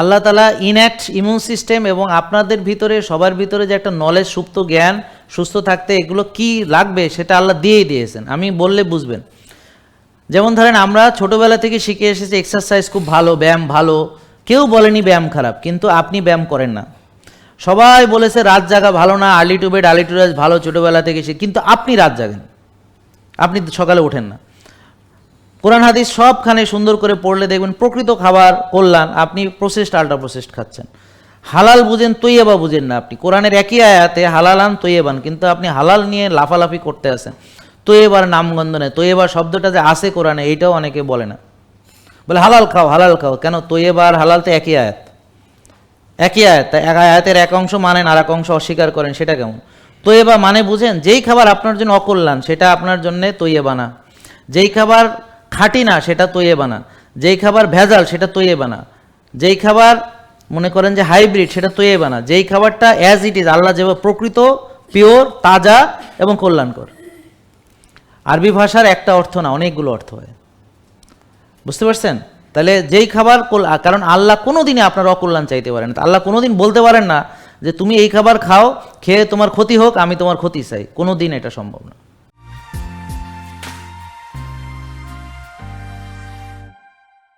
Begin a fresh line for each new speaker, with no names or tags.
আল্লাহ তালা enact immune system এবং আপনাদের ভিতরে, সবার ভিতরে যে একটা নলেজ সুপ্ত জ্ঞান, সুস্থ থাকতে এগুলো কি লাগবে সেটা আল্লাহ দিয়েই দিয়েছেন। আমি বললে বুঝবেন। যেমন ধরেন আমরা ছোটোবেলা থেকে শিখে এসেছি এক্সারসাইজ খুব ভালো, ব্যায়াম ভালো। কেউ বলেনি ব্যায়াম খারাপ, কিন্তু আপনি ব্যায়াম করেন না। সবাই বলেছে, রাত জাগা ভালো না, early to bed, early to rise ভালো, ছোটোবেলা থেকে শিখ। কিন্তু আপনি রাত জাগেন। আপনি সকালে ওঠেন না। কোরআন হাদিস সবখানে সুন্দর করে পড়লে দেখবেন প্রকৃত খাবার কল্যাণ, আপনি প্রসেসড আল্ট্রা প্রসেসড খাচ্ছেন। হালাল বুঝেন, তৈয়াবা বুঝেন না আপনি। কোরআনের একই আয়াতে হালালান তৈয়াবান, কিন্তু আপনি হালাল নিয়ে লাফালাফি করতে আসেন তৈয়বার নামগন্ধ নেই। তৈয়বার শব্দটা যে আসে কোরআনে, এইটাও অনেকে বলে না। বলে, হালাল খাও হালাল খাও। কেন? তৈয়বার হালাল তো একই আয়াত। একই আয়াত এক আয়াতের এক অংশ মানেন আর এক অংশ অস্বীকার করেন, সেটা কেমন? তৈয়বা মানে বুঝেন, যেই খাবার আপনার জন্য অকল্যাণ, সেটা আপনার জন্যে তৈয়বা না। যেই খাবার খাঁটি না, সেটা তৈয়ে বানা যেই খাবার ভেজাল, সেটা তৈয়ে বানা যেই খাবার মনে করেন যে হাইব্রিড, সেটা তৈয়ে বানা যেই খাবারটা অ্যাজ ইট ইজ আল্লাহ যেভাবে প্রকৃত পিওর তাজা এবং কল্যাণকর। আরবি ভাষার একটা অর্থ না, অনেকগুলো অর্থ হয়। বুঝতে পারছেন? তাহলে যেই খাবার কারণ আল্লাহ কোনো দিনই আপনার অকল্যাণ চাইতে পারেন আল্লাহ কোনো দিন বলতে পারেন না যে, তুমি এই খাবার খাও, খেয়ে তোমার ক্ষতি হোক, আমি তোমার ক্ষতি চাই। কোনো দিন এটা সম্ভব না।